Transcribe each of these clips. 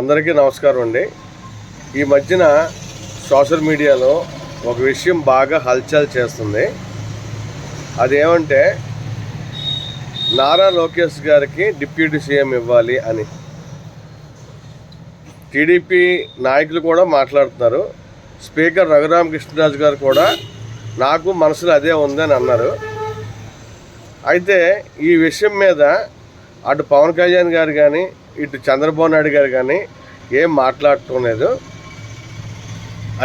అందరికీ నమస్కారం అండి. ఈ మధ్యన సోషల్ మీడియాలో ఒక విషయం బాగా హల్చల్ చేస్తుంది. అదేమంటే నారా లోకేష్ గారికి డిప్యూటీ సీఎం ఇవ్వాలి అని. టీడీపీ నాయకులు కూడా మాట్లాడుతున్నారు. స్పీకర్ రఘురామకృష్ణరాజు గారు కూడా నాకు మనసులో అదే ఉందని అన్నారు. అయితే ఈ విషయం మీద అటు పవన్ కళ్యాణ్ గారు కానీ ఇటు చంద్రబాబు నాయుడు గారు కానీ ఏం మాట్లాడటం లేదు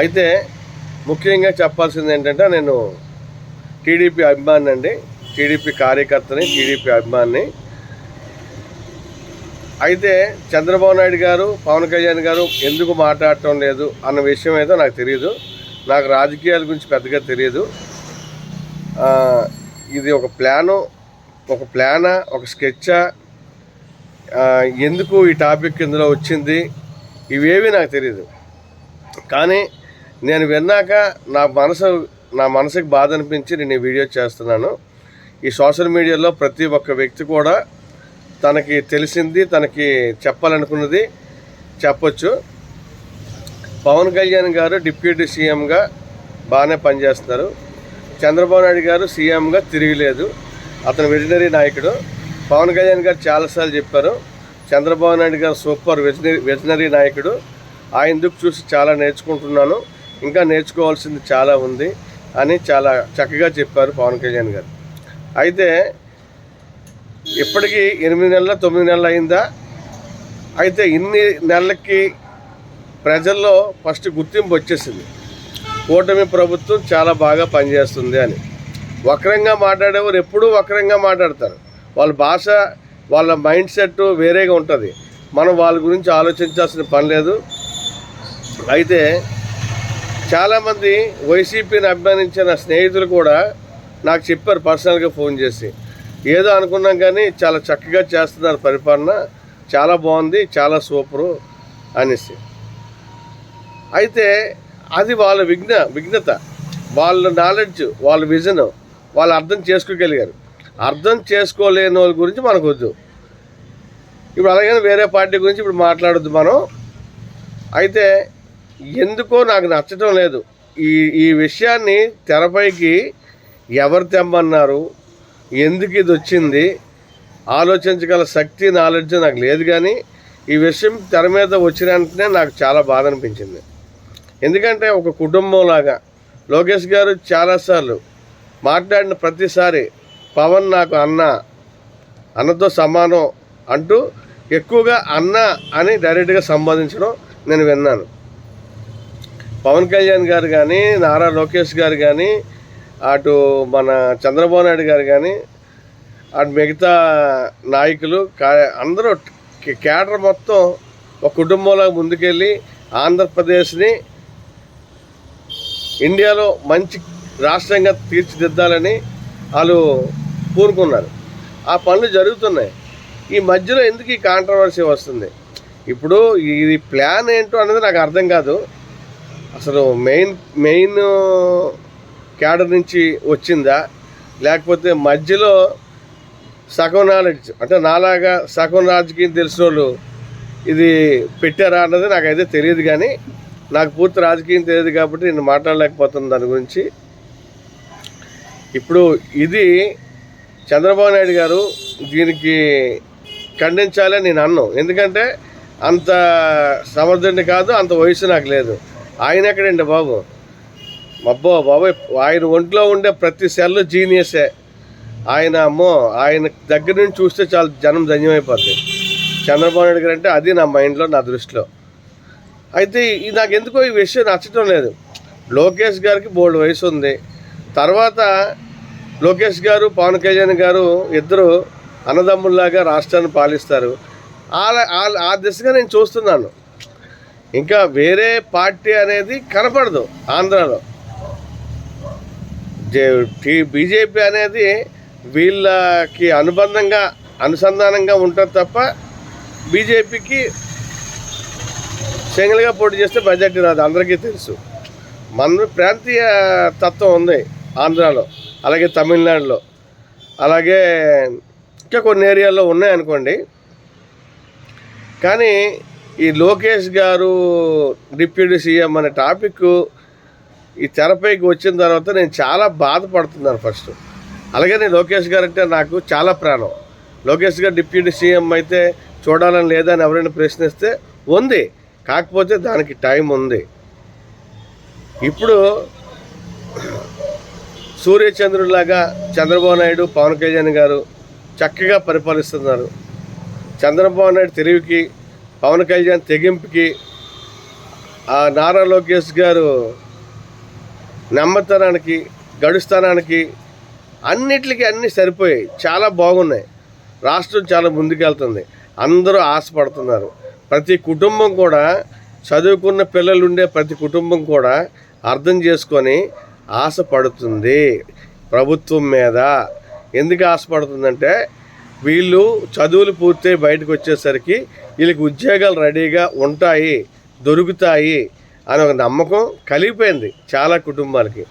అయితే ముఖ్యంగా చెప్పాల్సింది ఏంటంటే నేను టీడీపీ అభిమాని అండి. టీడీపీ కార్యకర్తని టీడీపీ అభిమాని. అయితే చంద్రబాబు నాయుడు గారు పవన్ కళ్యాణ్ గారు ఎందుకు మాట్లాడటం లేదు అన్న విషయం అయితే నాకు తెలియదు నాకు రాజకీయాల గురించి పెద్దగా తెలియదు ఇది ఒక ప్లాను ఒక ప్లానా ఒక స్కెచ్చా ఎందుకు ఈ టాపిక్ ఇందులో వచ్చింది? ఇవేవి నాకు తెలియదు కానీ నేను విన్నాక నా మనసు నా మనసుకి బాధ అనిపించి నేను ఈ వీడియో చేస్తున్నాను. ఈ సోషల్ మీడియాలో ప్రతి ఒక్క వ్యక్తి కూడా తనకి తెలిసింది తనకి చెప్పాలనుకున్నది చెప్పొచ్చు. పవన్ కళ్యాణ్ గారు డిప్యూటీ సీఎంగా బాగానే పనిచేస్తున్నారు. చంద్రబాబు నాయుడు గారు సీఎంగా తిరగలేదు. అతను విజనరీ నాయకుడు. పవన్ కళ్యాణ్ గారు చాలాసార్లు చెప్పారు చంద్రబాబు నాయుడు గారు సూపర్ విజనరీ విజనరీ నాయకుడు. ఆయన దుక్కు చూసి చాలా నేర్చుకుంటున్నాను ఇంకా నేర్చుకోవాల్సింది చాలా ఉంది అని చాలా చక్కగా చెప్పారు పవన్ కళ్యాణ్ గారు. అయితే ఇప్పటికీ ఎనిమిది నెలల తొమ్మిది నెలలు అయిందా? అయితే ఇన్ని నెలలకి ప్రజల్లో ఫస్ట్ గుర్తింపు వచ్చేసింది. కూటమి ప్రభుత్వం చాలా బాగా పనిచేస్తుంది అని. వక్రంగా మాట్లాడేవారు ఎప్పుడూ వక్రంగా మాట్లాడతారు. వాళ్ళ భాష వాళ్ళ మైండ్ సెట్ వేరేగా ఉంటుంది. మనం వాళ్ళ గురించి ఆలోచించాల్సిన పని లేదు. అయితే చాలామంది వైసీపీని అభిమానించిన స్నేహితులు కూడా నాకు చెప్పారు పర్సనల్గా ఫోన్ చేసి. ఏదో అనుకున్నాం కానీ చాలా చక్కగా చేస్తున్నారు పరిపాలన. చాలా బాగుంది చాలా సూపరు అనేసి. అయితే అది వాళ్ళ విఘ్న విఘ్నత వాళ్ళ నాలెడ్జ్ వాళ్ళ విజన్ వాళ్ళు అర్థం చేసుకోగలిగారు. అర్థం చేసుకోలేని వాళ్ళ గురించి మనకు వద్దు ఇప్పుడు అలాగే వేరే పార్టీ గురించి ఇప్పుడు మాట్లాడద్దు మనం. అయితే ఎందుకో నాకు నచ్చటం లేదు. ఈ ఈ విషయాన్ని తెరపైకి ఎవరు తెమ్మన్నారు? ఎందుకు ఇది వచ్చింది? ఆలోచించగల శక్తి నాలెడ్జ్ నాకు లేదు కానీ ఈ విషయం తెర మీద వచ్చిన వెంటనే నాకు చాలా బాధ అనిపించింది. ఎందుకంటే ఒక కుటుంబంలాగా లోకేష్ గారు చాలాసార్లు మాట్లాడిన ప్రతిసారి పవన్ నాకు అన్న అన్నతో సమానం అంటూ ఎక్కువగా అన్న అని డైరెక్ట్గా సంబోధించడం నేను విన్నాను. పవన్ కళ్యాణ్ గారు కానీ నారా లోకేష్ గారు కానీ అటు మన చంద్రబాబు నాయుడు గారు కానీ అటు మిగతా నాయకులు అందరూ కేడర్ మొత్తం ఒక కుటుంబంలో ముందుకెళ్ళి ఆంధ్రప్రదేశ్ని ఇండియాలో మంచి రాష్ట్రంగా తీర్చిదిద్దాలని వాళ్ళు కోరుకున్నారు ఆ పనులు జరుగుతున్నాయి. ఈ మధ్యలో ఎందుకు ఈ కాంట్రవర్సీ వస్తుంది? ఇప్పుడు ఇది ప్లాన్ ఏంటో అనేది నాకు అర్థం కాదు. అసలు మెయిన్ మెయిన్ క్యాడర్ నుంచి వచ్చిందా? లేకపోతే మధ్యలో సగం నాలెడ్జ్ అంటే నాలాగా సగం రాజకీయం తెలిసిన వాళ్ళు ఇది పెట్టారా అన్నది నాకైతే తెలియదు కానీ నాకు పూర్తి రాజకీయం తెలియదు కాబట్టి నేను మాట్లాడలేకపోతున్నాను దాని గురించి. ఇప్పుడు ఇది చంద్రబాబు నాయుడు గారు దీనికి ఖండించాలని నేను అన్నాను ఎందుకంటే అంత సమర్థుడిని కాదు అంత వయసు నాకు లేదు. ఆయన ఎక్కడండి బాబు? అబ్బో బాబు ఆయన ఒంట్లో ఉండే ప్రతి సెల్ జీనియసే. ఆయన అమ్మో ఆయన దగ్గర నుంచి చూస్తే చాలా జనం ధన్యమైపోద్ది. చంద్రబాబు నాయుడు గారు అంటే అది నా మైండ్లో నా దృష్టిలో. అయితే నాకు ఎందుకో ఈ విషయం నచ్చటం లేదు. లోకేష్ గారికి బోల్డ్ వయసు ఉంది తర్వాత లోకేష్ గారు పవన్ కళ్యాణ్ గారు ఇద్దరు అన్నదమ్ముల్లాగా రాష్ట్రాన్ని పాలిస్తారు. ఆ- ఆ- దిశగా నేను చూస్తున్నాను. ఇంకా వేరే పార్టీ అనేది కనపడదు ఆంధ్రాలో. బీజేపీ అనేది వీళ్ళకి అనుబంధంగా అనుసంధానంగా ఉంటుంది తప్ప బీజేపీకి సింగిల్గా పోటీ చేస్తే బడ్జెట్ రాదు. అందరికీ తెలుసు. మన ప్రాంతీయ తత్వం ఉంది. ఆంధ్రాలో అలాగే తమిళనాడులో అలాగే ఇంకా కొన్ని ఏరియాల్లో ఉన్నాయి అనుకోండి కానీ ఈ లోకేష్ గారు డిప్యూటీ సీఎం అనే టాపిక్ ఈ తెరపైకి వచ్చిన తర్వాత నేను చాలా బాధపడుతున్నాను ఫస్ట్. అలాగే నేను లోకేష్ గారు అంటే నాకు చాలా ప్రాణం. లోకేష్ గారు డిప్యూటీ సీఎం అయితే చూడాలని లేదని ఎవరైనా ప్రశ్నిస్తే ఉంది. కాకపోతే దానికి టైం ఉంది. ఇప్పుడు సూర్యచంద్రులాగా చంద్రబాబు నాయుడు పవన్ కళ్యాణ్ గారు చక్కగా పరిపాలిస్తున్నారు. చంద్రబాబు నాయుడు తెలివికి పవన్ కళ్యాణ్ తెగింపుకి ఆ నారా లోకేష్ గారు నెమ్మతనానికి గడుస్తానానికి అన్నిటికీ అన్నీ సరిపోయాయి. చాలా బాగున్నాయి. రాష్ట్రం చాలా ముందుకెళ్తుంది. అందరూ ఆశపడుతున్నారు. ప్రతి కుటుంబం కూడా చదువుకున్న పిల్లలు ఉండే ప్రతి కుటుంబం కూడా అర్థం చేసుకొని ఆశపడుతుంది ప్రభుత్వం మీద. ఎందుకు ఆశపడుతుందంటే వీళ్ళు చదువులు పూర్తయి బయటకు వచ్చేసరికి వీళ్ళకి ఉద్యోగాలు రెడీగా ఉంటాయి దొరుకుతాయి అని ఒక నమ్మకం కలిగిపోయింది చాలా కుటుంబాలకి.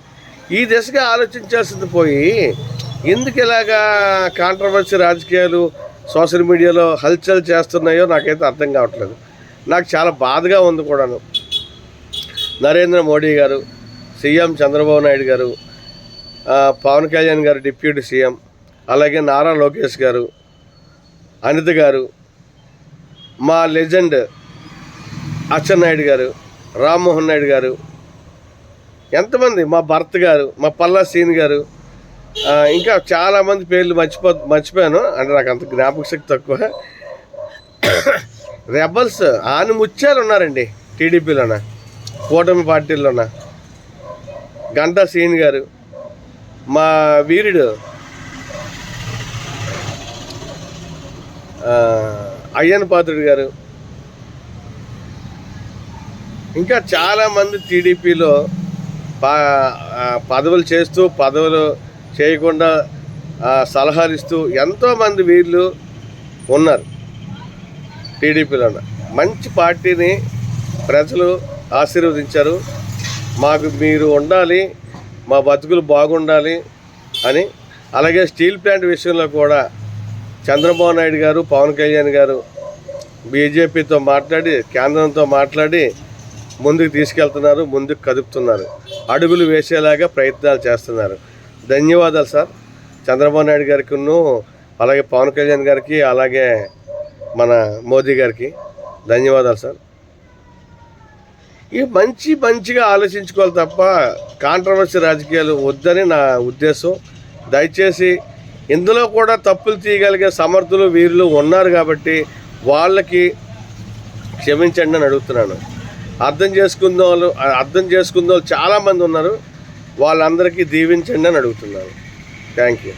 ఈ దిశగా ఆలోచించాల్సింది పోయి ఎందుకు ఇలాగా కాంట్రవర్సీ రాజకీయాలు సోషల్ మీడియాలో హల్చల్ చేస్తున్నాయో నాకైతే అర్థం కావట్లేదు. నాకు చాలా బాధగా ఉంది కూడాను. నరేంద్ర మోడీ గారు సీఎం చంద్రబాబు నాయుడు గారు పవన్ కళ్యాణ్ గారు డిప్యూటీ సీఎం అలాగే నారా లోకేష్ గారు అనిత గారు మా లెజెండ్ అచ్చెన్నాయుడు గారు రామ్మోహన్ నాయుడు గారు ఎంతమంది? మా భర్త గారు మా పల్లా సీన్ గారు ఇంకా చాలామంది పేర్లు మర్చిపో మర్చిపోయాను. అంటే నాకు అంత జ్ఞాపక శక్తి తక్కువ. రెబల్స్ ఆని ముత్యాలు ఉన్నారండి టీడీపీలోన కూటమి పార్టీల్లోన గంటా సీన్ గారు మా వీరుడు అయ్యన్ పాత్రుడు గారు. ఇంకా చాలామంది టీడీపీలో పా పదవులు చేస్తూ పదవులు చేయకుండా సలహాలు ఇస్తూ ఎంతోమంది వీళ్ళు ఉన్నారు టీడీపీలో మంచి పార్టీని ప్రజలు ఆశీర్వదించారు. మాకు మీరు ఉండాలి మా బతుకులు బాగుండాలి అని. అలాగే స్టీల్ ప్లాంట్ విషయంలో కూడా చంద్రబాబు నాయుడు గారు పవన్ కళ్యాణ్ గారు బీజేపీతో మాట్లాడి కేంద్రంతో మాట్లాడి ముందుకు తీసుకెళ్తున్నారు ముందుకు కదుపుతున్నారు. అడుగులు వేసేలాగా ప్రయత్నాలు చేస్తున్నారు. ధన్యవాదాలు సార్. చంద్రబాబు నాయుడు గారికి అలాగే పవన్ కళ్యాణ్ గారికి అలాగే మన మోదీ గారికి ధన్యవాదాలు సార్. ఈ మంచి మంచిగా ఆలోచించుకోవాలి తప్ప కాంట్రవర్సీ రాజకీయాలు వద్దని నా ఉద్దేశం. దయచేసి ఇందులో కూడా తప్పులు తీయగలిగే సమర్థులు వీరులు ఉన్నారు కాబట్టి వాళ్ళకి క్షమించండి అని అడుగుతున్నాను. అర్థం చేసుకున్న వాళ్ళు అర్థం చేసుకున్న వాళ్ళు చాలామంది ఉన్నారు. వాళ్ళందరికీ దీవించండి అని అడుగుతున్నాను. Thank you.